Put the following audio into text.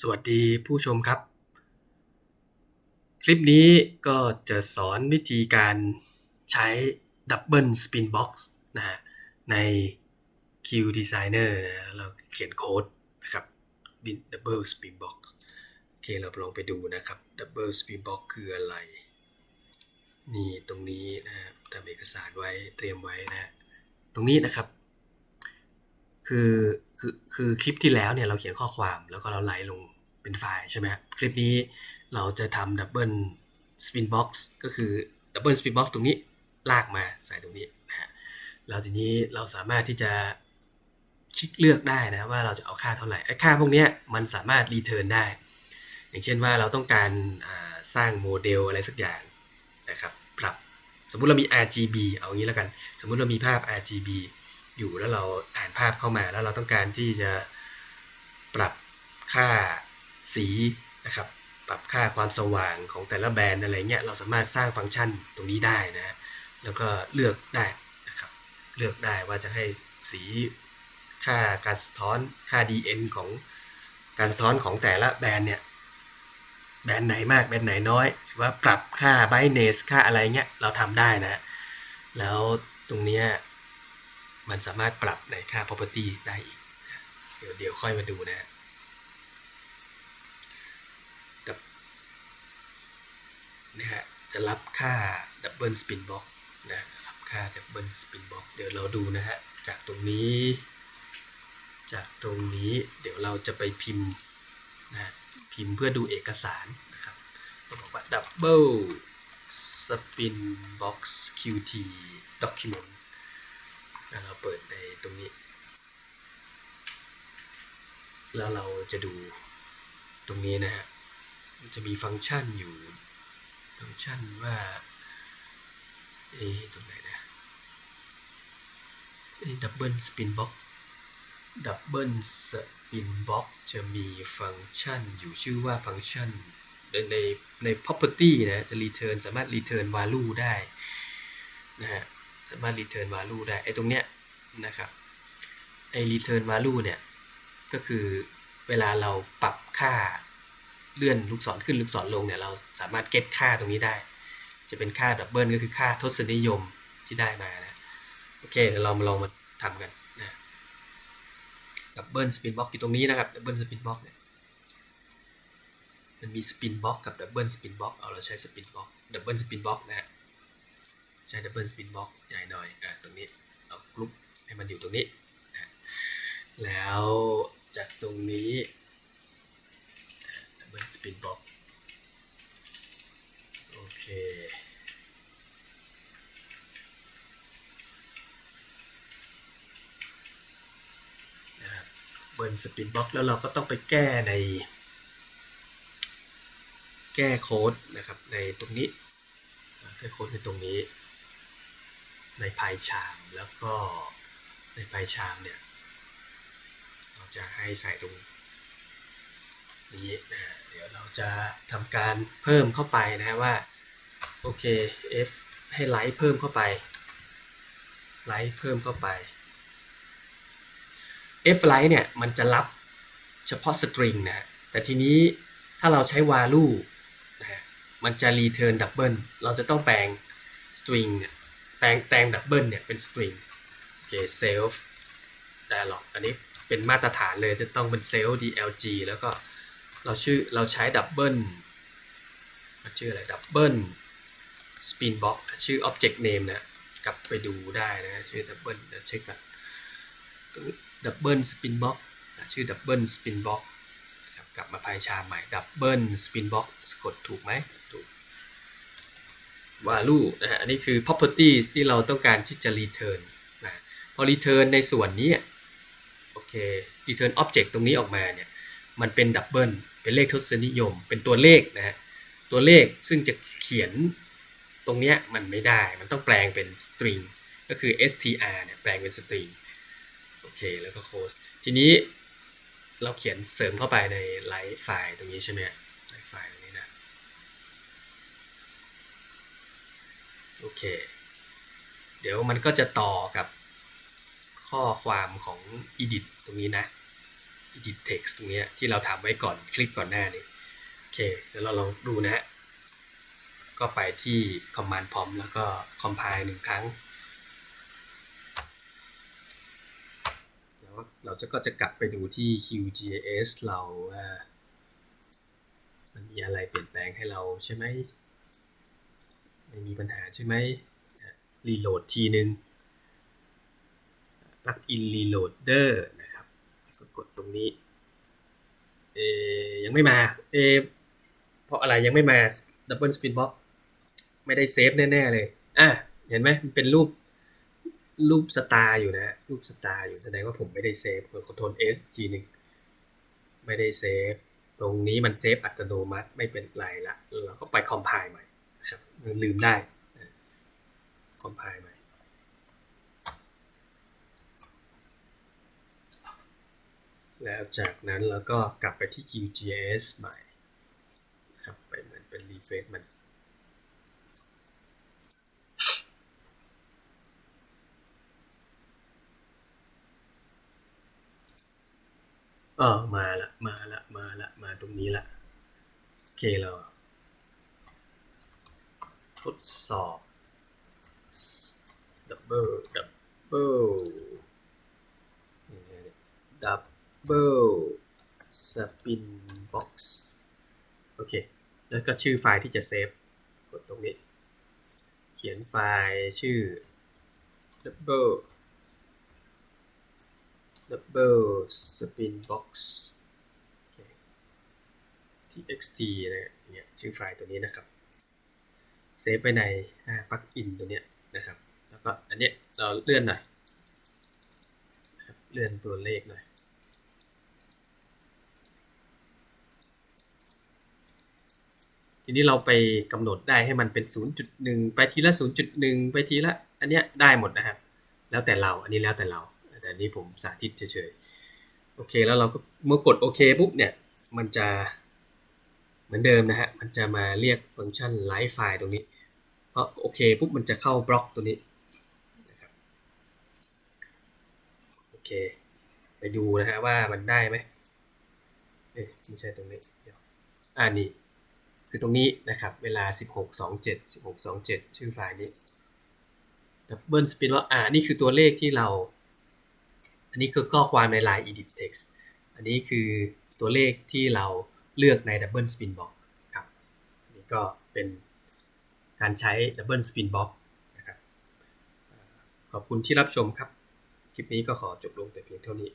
สวัสดีผู้ชมครับ คลิปนี้ก็จะสอนวิธีการใช้ Double Spin Box นะฮะใน Q Designer นะเราเขียนโค้ดนะครับ Double Spin Box โอเคเราลองไปดูนะครับ Double Spin Box คืออะไรนี่ตรงนี้นะฮะทำเอกสารไว้เตรียมไว้นะฮะตรงนี้นะครับ คือ คือคือคลิปที่แล้วเนี่ยเราเขียนข้อความแล้วก็เราไลฟ์ลงเป็นไฟล์ใช่ไหมครับคลิปนี้เราจะทำดับเบิลสปินบ็อกซ์ก็คือดับเบิลสปินบ็อกซ์ตรงนี้ลากมาใส่ตรงนี้นะฮะแล้วทีนี้เราสามารถที่จะคลิกเลือกได้นะว่าเราจะเอาค่าเท่าไหร่ไอ้ค่าพวกนี้มันสามารถรีเทิร์นได้ อย่างเช่นว่าเราต้องการสร้างโมเดลอะไรสักอย่างนะครับปรับสมมุติเรามี RGB เอางี้แล้วกัน สมมุติเรามีภาพ RGB อยู่แล้วเราอ่านภาพเข้ามาแล้วเราต้องการที่จะปรับค่าสีนะครับ ปรับค่าความสว่างของแต่ละแบรนด์อะไรเงี้ยเราสามารถสร้างฟังก์ชันตรงนี้ได้นะแล้วก็เลือกได้นะครับ เลือกได้ว่าจะให้สีค่าการสะท้อนค่า DN ของการสะท้อนของแต่ละแบรนด์เนี่ยแบรนด์ไหนมากแบรนด์ไหนน้อยหรือว่าปรับค่า brightness ค่าอะไรเงี้ยเราทำได้นะ แล้วตรงเนี้ย มันสามารถปรับในค่า property ได้อีก เดี๋ยวเดี๋ยวค่อยมาดูนะกับนะฮะจะรับค่า double spin box นะรับค่าจาก double spin box เดี๋ยวเราดูนะฮะ จากตรงนี้ จากตรงนี้ เดี๋ยวเราจะไปพิมพ์นะพิมพ์เพื่อดูเอกสารนะครับบอกว่า double spin box qt document เราเปิดในตรงนี้ แล้วเราจะดูตรงนี้นะฮะจะมีฟังก์ชันอยู่ ฟังก์ชันว่าเอ๊ตรงไหนนะดับเบิลสปินบ็อกดับเบิลสปินบ็อกจะมีฟังก์ชันอยู่ชื่อว่าฟังก์ชันในในใน property นะจะ return สามารถ return value ได้นะฮะ สามารถ return value ได้ไอ้ตรงเนี้ยนะครับไอ้ return value เนี่ยก็คือเวลาเราปรับค่าเลื่อนลูกศรขึ้นลูกศรลงเนี่ยเราสามารถเก็ตค่าตรงนี้ได้ จะเป็นค่าดับเบิลก็คือค่าทศนิยมที่ได้มานะโอเคเดี๋ยวเรามาลองมาทำกันนะดับเบิลสปินบ็อกอยู่ตรงนี้นะครับดับเบิลสปินบ็อกเนี่ยมันมีสปินบ็อกกับดับเบิลสปินบ็อกเอาเราใช้สปินบ็อกดับเบิลสปินบ็อกนะฮะ ใช้ดับเบิลสปินบ็อกใหญ่หน่อยอ่าตรงนี้เอากรุ๊ปให้มันอยู่ตรงนี้นะแล้วจากตรงนี้ดับเบิลสปินบ็อกโอเคดับเบิร์นสปินบ็อกแล้วเราก็ต้องไปแก้ใน แก้โค้ดนะครับในตรงนี้แก้โค้ดในตรงนี้ ในพายชามแล้วก็ในพายชามเนี่ยเราจะให้ใส่ตรงนี้นะเดี๋ยวเราจะทำการเพิ่มเข้าไปนะว่าโอเค f ให้ไลท์เพิ่มเข้าไปไลท์เพิ่มเข้าไป f ไลท์เนี่ยมันจะรับเฉพาะสตริงนะแต่ทีนี้ถ้าเราใช้ value นะฮะมันจะ return double เราจะต้องแปลง string เนี่ย แต่งแตงดับเบิลเนี่ยเป็นสตริงโอเคเซลฟ์แต่หรอกอันนี้เป็นมาตรฐานเลยจะต้องเป็นเซลฟ์ DLG แล้วก็เราชื่อเราใช้ดับเบิลมันชื่ออะไรดับเบิลสปินบ็อกชื่อ Object Name นะกลับไปดูได้นะชื่อดับเบิลเช็คกันดับเบิลสปินบ็อกชื่อดับเบิลสปินบ็อกกลับมาพายชาใหม่ดับเบิลสปินบ็อกสะกดถูกไหมถูก value นะฮะอันนี้คือ property ที่เราต้องการที่จะ return นะพอ return ในส่วนนี้โอเค return object ตรงนี้ออกมาเนี่ยมันเป็น double เป็นเลขทศนิยม เป็นตัวเลขนะฮะตัวเลขซึ่งจะเขียนตรงเนี้ยมันไม่ได้มันต้องแปลงเป็น string ก็คือ str เนี่ยแปลงเป็น string โอเคแล้วก็โค้ดทีนี้เราเขียนเสริมเข้าไปในไลฟ์ไฟล์ตรงนี้ใช่ไหมไล โอเค เดี๋ยวมันก็จะต่อกับข้อความของ edit ตรงนี้นะ edit text ตรงนี้ที่เราทำไว้ก่อนคลิปก่อนหน้านี้โอเคเดี๋ยวเราลองดูนะฮะก็ไปที่ command prompt แล้วก็ compile หนึ่งครั้งแล้วเราจะก็จะกลับไปดูที่ QGIS เราว่ามันมีอะไรเปลี่ยนแปลงให้เราใช่ไหม ไม่มีปัญหาใช่ไหมรีโหลดทีนึง plug in reloader นะครับก็กดตรงนี้ เอยังไม่มา เอเพราะอะไรยังไม่มา double spin box ไม่ได้เซฟแน่ ๆ เลย อะ เห็นไหมมันเป็นรูป รูปสตาร์อยู่นะ รูปสตาร์อยู่แสดงว่าผมไม่ได้เซฟกด Ctrl S ทีหนึ่งไม่ได้เซฟ ตรงนี้มันเซฟอัตโนมัติไม่เป็นไรละ เราก็ไปคอมไพล์ใหม่ ครับลืมได้คอมไพล์ใหม่แล้วจากนั้นเราก็กลับไปที่ QGIS ใหม่ครับไปเหมือนเป็นรีเฟรชมันเออมาละมาละมาละมาตรงนี้ละโอเคเรา ทดสอบ double double double spin box โอเค แล้วก็ชื่อไฟล์ที่จะเซฟ กดตรงนี้ เขียนไฟล์ชื่อ double double spin box txt นะเนี่ยชื่อไฟล์ตัวนี้นะครับ เซฟไปในปลั๊กอินตัวเนี้ยนะครับ แล้วก็อันเนี้ยเราเลื่อนหน่อยเลื่อนตัวเลขหน่อยทีนี้เราไปกำหนดได้ให้มันเป็น 0.1 ไปทีละ 0.1 ไปทีละ อันเนี้ยได้หมดนะครับ แล้วแต่เรา อันนี้แล้วแต่เรา แต่นี้ผมสาธิตเฉยๆ โอเค แล้วเราก็เมื่อกดโอเคปุ๊บเนี่ย มันจะเหมือนเดิมนะฮะ มันจะมาเรียกฟังก์ชันไลฟ์ไฟล์ตรงนี้ พราะโอเคปุ๊บมันจะเข้าบล็อกตัวนี้นะครับโอเค ไปดูนะฮะว่ามันได้ไหมเอ๊ะไม่ใช่ตรงนี้เดี๋ยวอ่านี่คือตรงนี้นะครับ เวลา 1627 1627 ชื่อไฟล์นี้ double spin ว่าอ่านี่คือตัวเลขที่เรา อันนี้คือข้อความใน line edit text อันนี้คือตัวเลขที่เราเลือกใน double spin box ครับนี่ก็เป็น การใช้ double spin box นะครับขอบคุณที่รับชมครับ คลิปนี้ก็ขอจบลงแต่เพียงเท่านี้